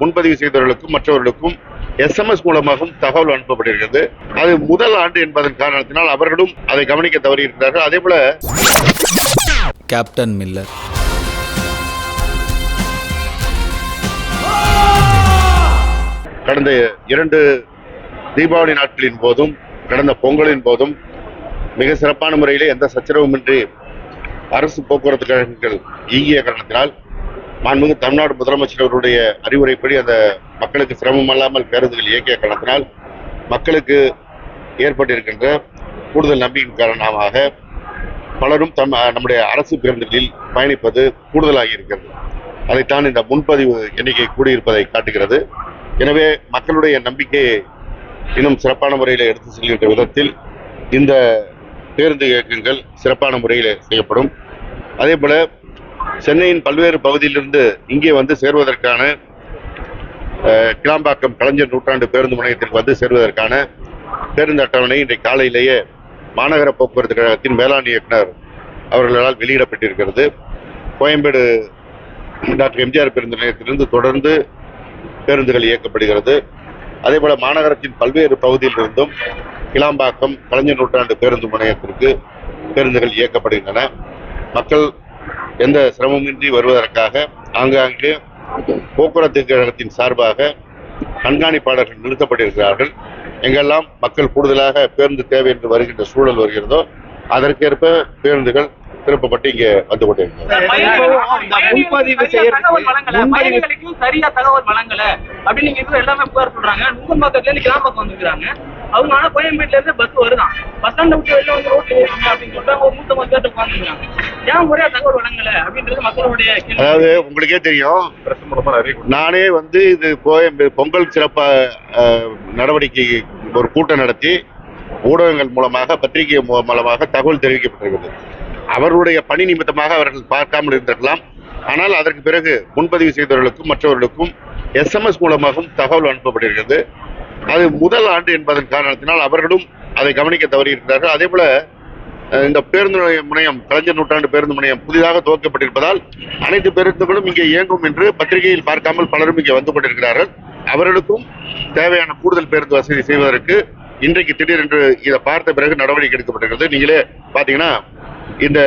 முன்பதிவு செய்தவர்களுக்கும் மற்றவர்களுக்கும் எஸ்எம்எஸ் மூலமாகவும் தகவல் அனுப்பப்பட்டிருக்கிறது அது முதல் ஆண்டு என்பதன் காரணத்தினால் அவர்களும் அதை கவனிக்க தவறியிருக்கிறார்கள் அதே போல கேப்டன் மில்லர் கடந்த இரண்டு தீபாவளி நாட்களின் போதும் கடந்த பொங்கலின் போதும் மிக சிறப்பான முறையிலே எந்த சச்சரவுமின்றி அரசு போக்குவரத்து கழகங்கள் இயங்கிய காரணத்தினால் மாண்புமிகு தமிழ்நாடு முதலமைச்சர் அவருடைய அறிவுரைப்படி அந்த மக்களுக்கு சிரமம் அல்லாமல் பேருந்துகள் இயக்கிய காரணத்தினால் மக்களுக்கு ஏற்பட்டிருக்கின்ற கூடுதல் நம்பிக்கையின் காரணமாக பலரும் தம் நம்முடைய அரசு பேருந்துகளில் பயணிப்பது கூடுதலாகி இருக்கிறது. அதைத்தான் இந்த முன்பதிவு எண்ணிக்கை கூடியிருப்பதை காட்டுகிறது. எனவே மக்களுடைய நம்பிக்கையை இன்னும் சிறப்பான முறையில் எடுத்து செல்கின்ற விதத்தில் இந்த பேருந்து இயக்கங்கள் சிறப்பான முறையில் செய்யப்படும். அதே போல சென்னையின் பல்வேறு பகுதியிலிருந்து இங்கே வந்து சேர்வதற்கான கிளாம்பாக்கம் கலைஞர் நூற்றாண்டு பேருந்து முனையத்திற்கு வந்து சேர்வதற்கான பேருந்து அட்டவணை இன்றைக்கு காலையிலேயே மாநகர போக்குவரத்து கழகத்தின் மேலாண் இயக்குனர் அவர்களால் வெளியிடப்பட்டிருக்கிறது. கோயம்பேடு டாக்டர் எம்ஜிஆர் பேருந்து நிலையத்திலிருந்து தொடர்ந்து பேருந்துகள் இயக்கப்படுகிறது. அதே போல மாநகரத்தின் பல்வேறு பகுதியிலிருந்தும் கிளாம்பாக்கம் கலைஞர் நூற்றாண்டு பேருந்து முனையத்திற்கு பேருந்துகள் இயக்கப்படுகின்றன. மக்கள் எந்த சிரமமின்றி வருவதற்காக ஆங்காங்கே போக்குவரத்து கழகத்தின் சார்பாக கண்காணிப்பாளர்கள் நிறுத்தப்பட்டிருக்கிறார்கள். எங்கெல்லாம் மக்கள் கூடுதலாக பேருந்து தேவை என்று வருகின்ற சூழல் வருகிறதோ அதற்கேற்ப பேருந்துகள் திருப்பப்பட்டு இங்கே வந்து கொண்டிருக்கிறது. சொல்றாங்க அவங்க ஆனா கோயம்பேட்டுல இருந்து பஸ் வருதான். பஸ் ஸ்டாண்ட விட்டு வெளில வந்து ரோட்ல ஏறுங்க அப்படின்னு சொல்லிட்டு அவங்க ஒரு நூத்தம்பது பேர்ட்ட உட்காந்துருக்காங்க ஏன் முறையா தகவல் வழங்கல அப்படின்றது மக்களுடைய அதாவது உங்களுக்கே தெரியும். நானே வந்து இது கோயம்பு பொங்கல் சிறப்பா நடவடிக்கை ஒரு கூட்டம் நடத்தி ஊடகங்கள் மூலமாக பத்திரிகை மூலமாக தகவல் தெரிவிக்கப்பட்டிருக்கிறது. அவர்களுடைய பணி நிமித்தமாக அவர்கள் பார்க்காமல் இருந்திருக்கலாம். ஆனால் அதற்கு பிறகு முன்பதிவு செய்தவர்களுக்கும் மற்றவர்களுக்கும் எஸ்எம்எஸ் மூலமாகவும் தகவல் அனுப்பப்பட்டிருக்கிறது. அது முதல் ஆண்டு என்பதன் காரணத்தினால் அவர்களும் அதை கவனிக்க தவறியிருக்கிறார்கள். அதே போல இந்த பேருந்து முனையம் கலைஞர் நூற்றாண்டு பேருந்து முனையம் புதிதாக துவக்கப்பட்டிருப்பதால் அனைத்து பேருந்துகளும் இங்கே இயங்கும் என்று பத்திரிகையில் பார்க்காமல் பலரும் இங்கே வந்து கொண்டிருக்கிறார்கள். அவர்களுக்கும் தேவையான கூடுதல் பேருந்து வசதி செய்வதற்கு இன்றைக்கு திடீரென்று இதை பார்த்த பிறகு நடவடிக்கை எடுக்கப்பட்டிருக்கிறது. நீங்களே பாத்தீங்கன்னா இந்த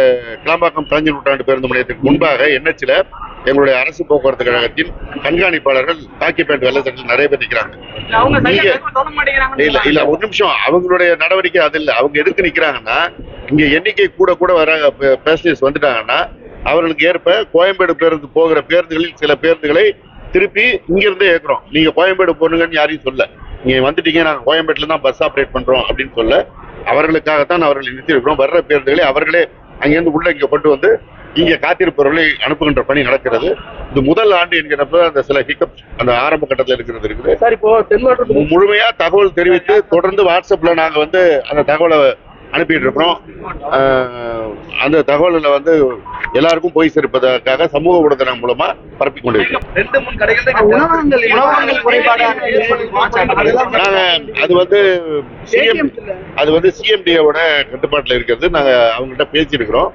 கிளாம்பாக்கம் கலைஞர் நூற்றாண்டு பேருந்து முனையத்திற்கு முன்பாக என்ஹெச்சில் எங்களுடைய அரசு போக்குவரத்து கழகத்தின் கண்காணிப்பாளர்கள் காக்கி பேண்ட் வெள்ளச்சட்டில் நிறைய பேர் நிற்கிறாங்க அவங்க சரியா நீங்க- தகவல் சொல்ல மாட்டேங்கிறாங்கன்னு இல்ல இல்ல ஒரு நிமிஷம். அவங்களுடைய நடவடிக்கை அது இல்ல. அவங்க எதுக்கு நிக்கிறாங்கன்னா இங்க எண்ணிக்கை கூட கூட வர பேசஞ்சர்ஸ் வந்துட்டாங்கன்னா அவர்களுக்கு ஏற்ப கோயம்பேடு பேருந்து போகிற பேருந்துகளில் சில பேருந்துகளை திருப்பி இங்க இருந்தே ஏற்கிறோம் நீங்க கோயம்பேடு போனுங்கன்னு யாரையும் சொல்ல. நீங்க வந்துட்டீங்க நாங்க கோயம்பேட்டுல தான் பஸ் ஆப்ரேட் பண்றோம் அப்படின்னு சொல்ல அவர்களுக்காகத்தான் அவர்களை நிறுத்தியிருக்கிறோம். வர்ற பேருந்துகளை அவர்களே அங்கிருந்து உள்ள இங்க கொண்டு வந்து இங்க காத்திருப்பவர்களை அனுப்புகின்ற பணி நடக்கிறது. இது முதல் ஆண்டு என்கிறப்ப அந்த சில ஹிக்கப் அந்த ஆரம்ப கட்டத்தில் இருக்கிறது இருக்குது. சார் இப்போ தென் மாவட்டத்துல மு- முழுமையா தகவல் தெரிவித்து தொடர்ந்து வாட்ஸ்அப்ல நாங்க வந்து அந்த தகவலை அனுப்பிட்டு இருக்கிறோம். அந்த தகவல்களை வந்து எல்லாருக்கும் போய் சேர்ப்பதற்காக சமூக ஊடகங்கள் மூலமா பரப்பி கொண்டிருக்கிறோம். நாங்க அது வந்து சிஎம் அது வந்து சிஎம்டியோட கட்டுப்பாட்டுல இருக்கிறது. நாங்க அவங்கள்ட்ட பேசியிருக்கிறோம்.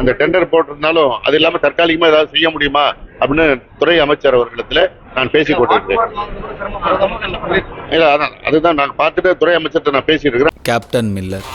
அந்த டெண்டர் போட்டிருந்தாலும் அது இல்லாம தற்காலிகமா ஏதாவது செய்ய முடியுமா அப்படின்னு துறை அமைச்சர் அவர்களிடத்துல நான் பேசிக் கொண்டிருக்கிறேன். இல்ல அதான் அதுதான் நான் பார்த்துட்டு துறை அமைச்சர்கிட்ட நான் பேசிட்டு இருக்கிறேன் கேப்டன் மில்லர்.